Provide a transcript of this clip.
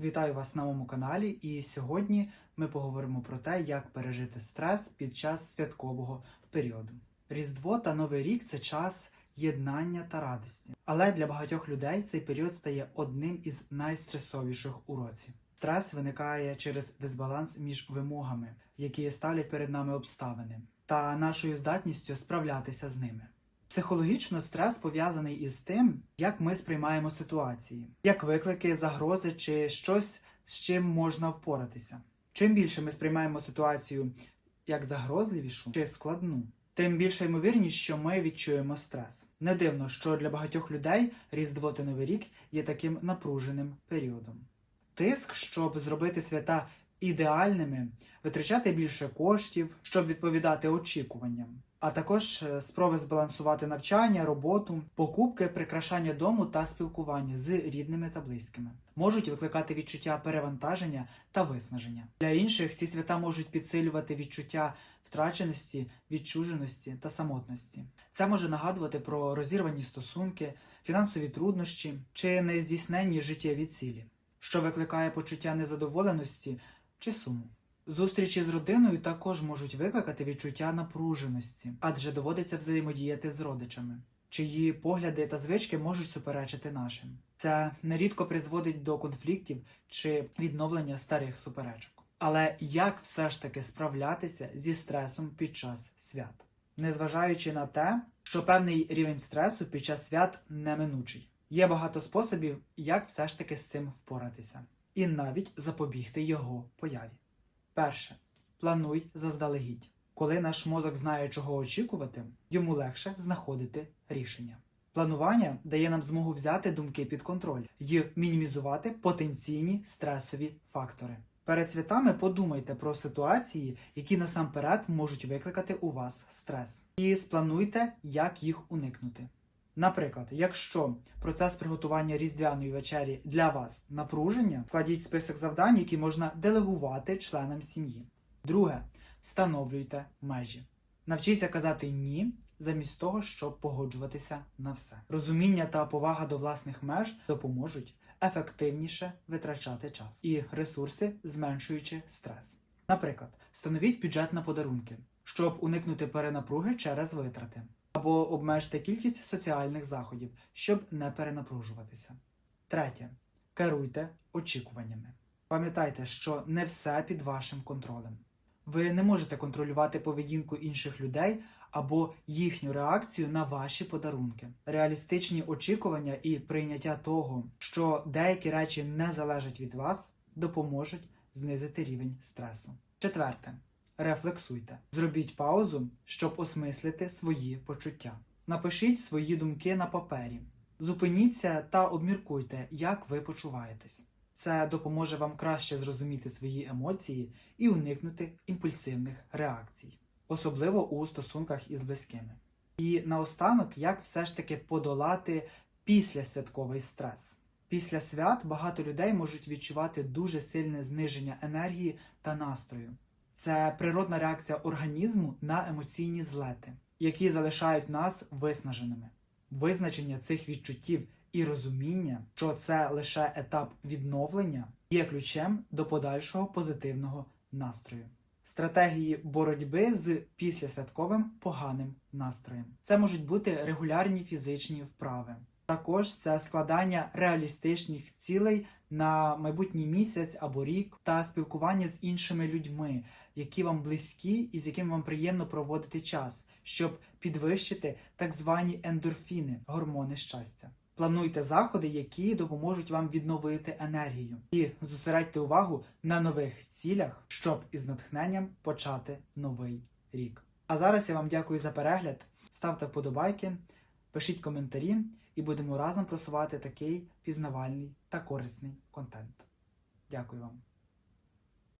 Вітаю вас на моєму каналі, і сьогодні ми поговоримо про те, як пережити стрес під час святкового періоду. Різдво та Новий рік це час єднання та радості. Але для багатьох людей цей період стає одним із найстресовіших у році. Стрес виникає через дисбаланс між вимогами, які ставлять перед нами обставини, та нашою здатністю справлятися з ними. Психологічно стрес пов'язаний із тим, як ми сприймаємо ситуації, як виклики, загрози чи щось, з чим можна впоратися. Чим більше ми сприймаємо ситуацію як загрозливішу чи складну, тим більша ймовірність, що ми відчуємо стрес. Не дивно, що для багатьох людей Різдво та Новий рік є таким напруженим періодом. Тиск, щоб зробити свята ідеальними, витрачати більше коштів, щоб відповідати очікуванням, а також е, спроби збалансувати навчання, роботу, покупки, прикрашання дому та спілкування з рідними та близькими можуть викликати відчуття перевантаження та виснаження. Для інших ці свята можуть підсилювати відчуття втраченості, відчуженості та самотності. Це може нагадувати про розірвані стосунки, фінансові труднощі чи нездійсненні життєві цілі, що викликає почуття незадоволеності чи суму. Зустрічі з родиною також можуть викликати відчуття напруженості, адже доводиться взаємодіяти з родичами, чиї погляди та звички можуть суперечити нашим. Це нерідко призводить до конфліктів чи відновлення старих суперечок. Але як все ж таки справлятися зі стресом під час свят, незважаючи на те, що певний рівень стресу під час свят неминучий. Є багато способів, як все ж таки з цим впоратися, і навіть запобігти його появі. Перше. Плануй заздалегідь. Коли наш мозок знає, чого очікувати, йому легше знаходити рішення. Планування дає нам змогу взяти думки під контроль і мінімізувати потенційні стресові фактори. Перед святами подумайте про ситуації, які насамперед можуть викликати у вас стрес, і сплануйте, як їх уникнути. Наприклад, якщо процес приготування різдвяної вечері для вас напруження, складіть список завдань, які можна делегувати членам сім'ї. Друге, встановлюйте межі. Навчіться казати ні замість того, щоб погоджуватися на все. Розуміння та повага до власних меж допоможуть ефективніше витрачати час і ресурси, зменшуючи стрес. Наприклад, встановіть бюджет на подарунки, щоб уникнути перенапруги через витрати або обмежте кількість соціальних заходів, щоб не перенапружуватися. Третє. Керуйте очікуваннями. Пам'ятайте, що не все під вашим контролем. Ви не можете контролювати поведінку інших людей або їхню реакцію на ваші подарунки. Реалістичні очікування і прийняття того, що деякі речі не залежать від вас, допоможуть знизити рівень стресу. Четверте. Рефлексуйте. Зробіть паузу, щоб осмислити свої почуття. Напишіть свої думки на папері. Зупиніться та обміркуйте, як ви почуваєтесь. Це допоможе вам краще зрозуміти свої емоції і уникнути імпульсивних реакцій, особливо у стосунках із близькими. І наостанок, як все ж таки подолати післясвятковий стрес. Після свят багато людей можуть відчувати дуже сильне зниження енергії та настрою. Це природна реакція організму на емоційні злети, які залишають нас виснаженими. Визначення цих відчуттів і розуміння, що це лише етап відновлення, є ключем до подальшого позитивного настрою. Стратегії боротьби з післясвятковим поганим настроєм. Це можуть бути регулярні фізичні вправи. Також це складання реалістичних цілей на майбутній місяць або рік та спілкування з іншими людьми, які вам близькі і з якими вам приємно проводити час, щоб підвищити так звані ендорфіни, гормони щастя. Плануйте заходи, які допоможуть вам відновити енергію, і зосередьте увагу на нових цілях, щоб із натхненням почати новий рік. А зараз я вам дякую за перегляд. Ставте вподобайки, пишіть коментарі, і будемо разом просувати такий пізнавальний та корисний контент. Дякую вам.